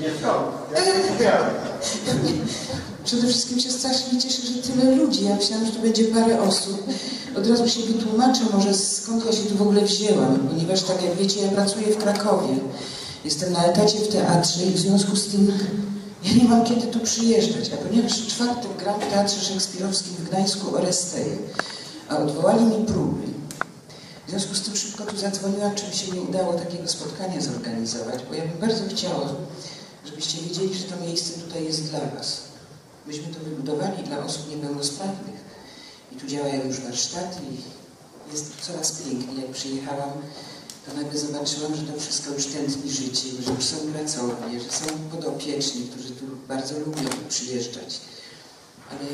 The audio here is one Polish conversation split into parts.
Nie Przede wszystkim się strasznie cieszę, że tyle ludzi. Ja myślałam, że to będzie parę osób. Od razu się wytłumaczę może skąd ja się tu w ogóle wzięłam, ponieważ tak jak wiecie, ja pracuję w Krakowie. Jestem na etacie w teatrze i w związku z tym ja nie mam kiedy tu przyjeżdżać. A ponieważ w czwartek gram w Teatrze Szekspirowskim w Gdańsku Oresteje, a odwołali mi próby, w związku z tym szybko tu zadzwoniłam, czy mi się nie udało takiego spotkania zorganizować, bo ja bym bardzo chciała, żebyście wiedzieli, że to miejsce tutaj jest dla Was. Myśmy to wybudowali dla osób niepełnosprawnych i tu działają już warsztaty i jest coraz piękniej. Jak przyjechałam, to nagle zobaczyłam, że to wszystko już tętni życie, że już są pracownie, że są podopieczni, którzy tu bardzo lubią przyjeżdżać. Ale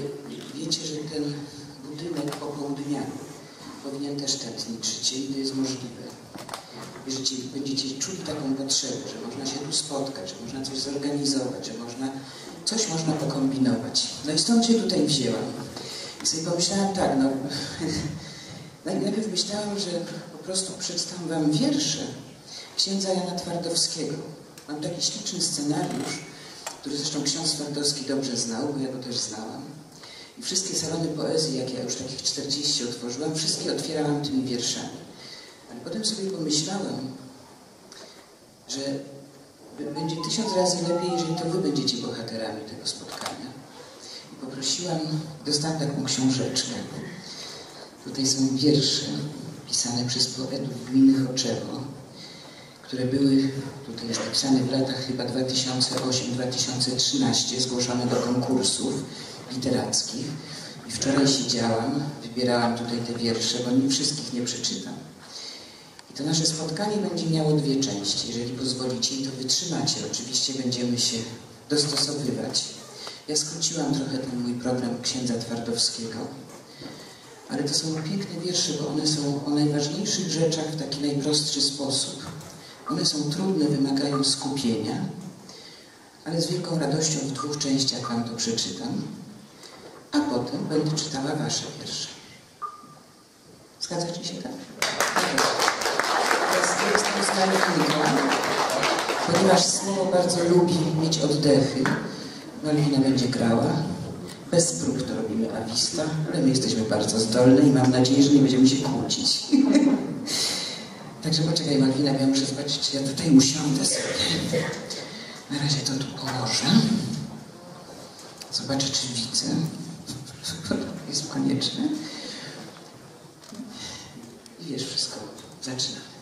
wiecie, że ten budynek popołudniany powinien też tętnić życie i to jest możliwe. Jeżeli będziecie czuli taką potrzebę, że można się tu spotkać, że można coś zorganizować, że można, coś można pokombinować. No i stąd się tutaj wzięłam. I sobie pomyślałam tak, no najpierw myślałam, że po prostu przeczytam wam wiersze księdza Jana Twardowskiego. Mam taki śliczny scenariusz, który zresztą ksiądz Twardowski dobrze znał, bo ja go też znałam. Wszystkie salony poezji, jakie ja już takich 40 otworzyłam, wszystkie otwierałam tymi wierszami. Ale potem sobie pomyślałam, że będzie tysiąc razy lepiej, jeżeli to wy będziecie bohaterami tego spotkania. I poprosiłam, dostałam taką książeczkę. Tutaj są wiersze pisane przez poetów gminy Choczewo, które były, tutaj napisane w latach chyba 2008-2013, zgłoszone do konkursów literackich. I wczoraj siedziałam, wybierałam tutaj te wiersze, bo nie wszystkich nie przeczytam. I to nasze spotkanie będzie miało dwie części. Jeżeli pozwolicie i to wytrzymacie, oczywiście będziemy się dostosowywać. Ja skróciłam trochę ten mój program księdza Twardowskiego, ale to są piękne wiersze, bo one są o najważniejszych rzeczach w taki najprostszy sposób. One są trudne, wymagają skupienia, ale z wielką radością w dwóch częściach Wam to przeczytam, a potem będę czytała Wasze wiersze. Zgadzacie się tak? Teraz jestem z należnika, ponieważ słowo bardzo lubi mieć oddechy. Malwina będzie grała. Bez prób to robimy awista, ale my jesteśmy bardzo zdolne i mam nadzieję, że nie będziemy się kłócić. Także poczekaj Malwina, ja muszę zobaczyć, czy ja tutaj usiądę sobie. Na razie to tu położę. Zobaczę, czy widzę. Jest konieczne. I wiesz wszystko. Zaczynam.